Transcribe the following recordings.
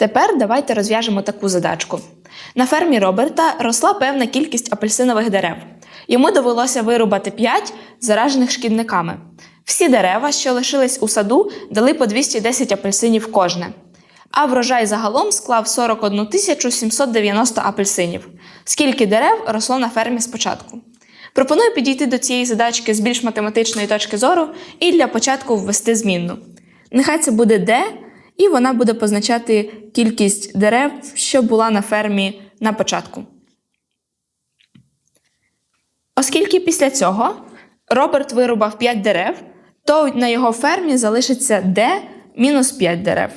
Тепер давайте розв'яжемо таку задачку. На фермі Роберта росла певна кількість апельсинових дерев. Йому довелося вирубати 5 заражених шкідниками. Всі дерева, що лишились у саду, дали по 210 апельсинів кожне. А врожай загалом склав 41 790 апельсинів. Скільки дерев росло на фермі спочатку? Пропоную підійти до цієї задачки з більш математичної точки зору і для початку ввести змінну. Нехай це буде D, і вона буде позначати кількість дерев, що була на фермі на початку. Оскільки після цього Роберт вирубав 5 дерев, то на його фермі залишиться D мінус 5 дерев.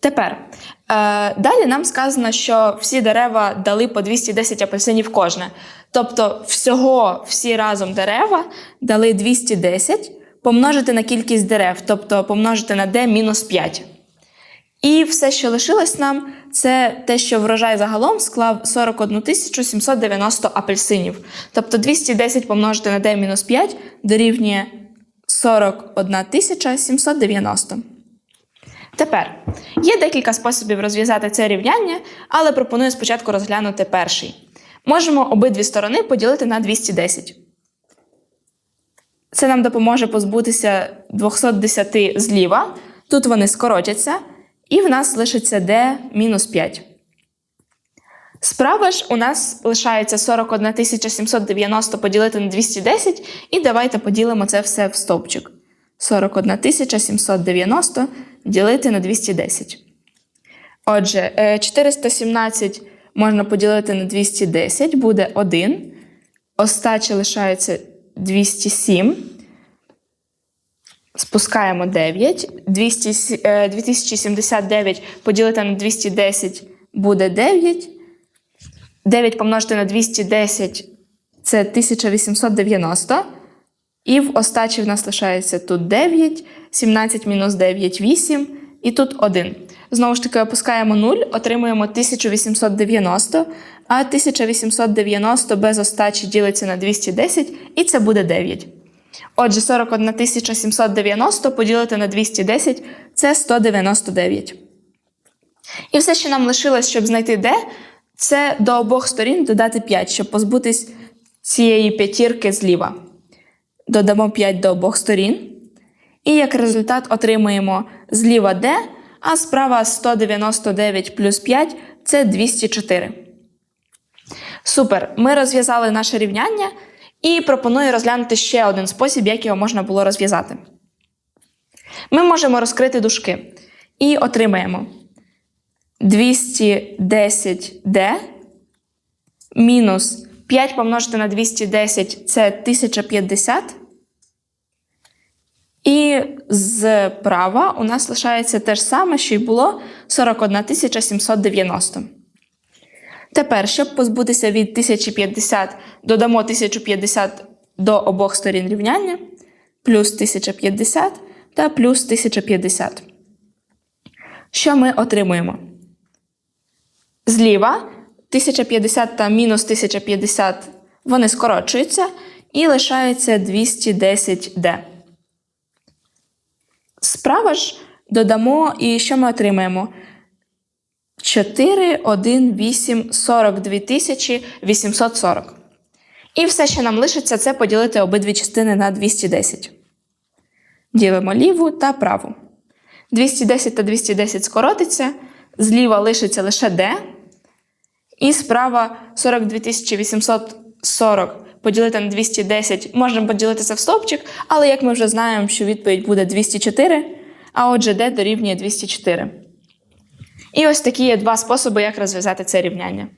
Тепер е, далі нам сказано, що всі дерева дали по 210 апельсинів кожне. Тобто, всього всі разом дерева дали 210 помножити на кількість дерев, тобто помножити на d мінус 5. І все, що лишилось нам, це те, що врожай загалом склав 41 790 апельсинів. Тобто 210 помножити на d мінус 5 дорівнює 41 790. Тепер є декілька способів розв'язати це рівняння, але пропоную спочатку розглянути перший. Можемо обидві сторони поділити на 210. Це нам допоможе позбутися 210 зліва. Тут вони скоротяться, і в нас лишиться d мінус 5. Справа ж у нас лишається 41 790 поділити на 210, і давайте поділимо це все в стовпчик. 41 790 ділити на 210. Отже, е, 417 можна поділити на 210, буде 1. Остача лишається 207. Спускаємо 9. 200, е, 2079 поділити на 210 буде 9. 9 помножити на 210 це 1890. І в остачі в нас лишається тут 9, 17 мінус 9 8, і тут 1. Знову ж таки, опускаємо 0, отримуємо 1890, а 1890 без остачі ділиться на 210, і це буде 9. Отже, 41 790 поділити на 210 це 199. І все, що нам лишилось, щоб знайти d, це до обох сторін додати 5, щоб позбутись цієї п'ятірки зліва. Додамо 5 до обох сторін. І як результат отримуємо зліва d, а справа 199 плюс 5 це 204. Супер! Ми розв'язали наше рівняння і пропоную розглянути ще один спосіб, як його можна було розв'язати. Ми можемо розкрити дужки і отримаємо 210d мінус 5 помножити на 210 це 1050. І зправа у нас лишається те ж саме, що й було 41 790. Тепер, щоб позбутися від 1050, додамо 1050 до обох сторін рівняння, плюс 1050 та плюс 1050. Що ми отримуємо? Зліва 1050 та мінус 1050 вони скорочуються і лишається 210D. Справа ж додамо, і що ми отримаємо? 4, 1, 8, 42 тисячі 840. І все, що нам лишиться, це поділити обидві частини на 210. Ділимо ліву та праву. 210 та 210 скоротиться, зліва лишиться лише D. І справа 42 840 поділити на 210. Можемо поділити це в стовпчик, але як ми вже знаємо, що відповідь буде 204, а отже, D дорівнює 204. І ось такі є два способи, як розв'язати це рівняння.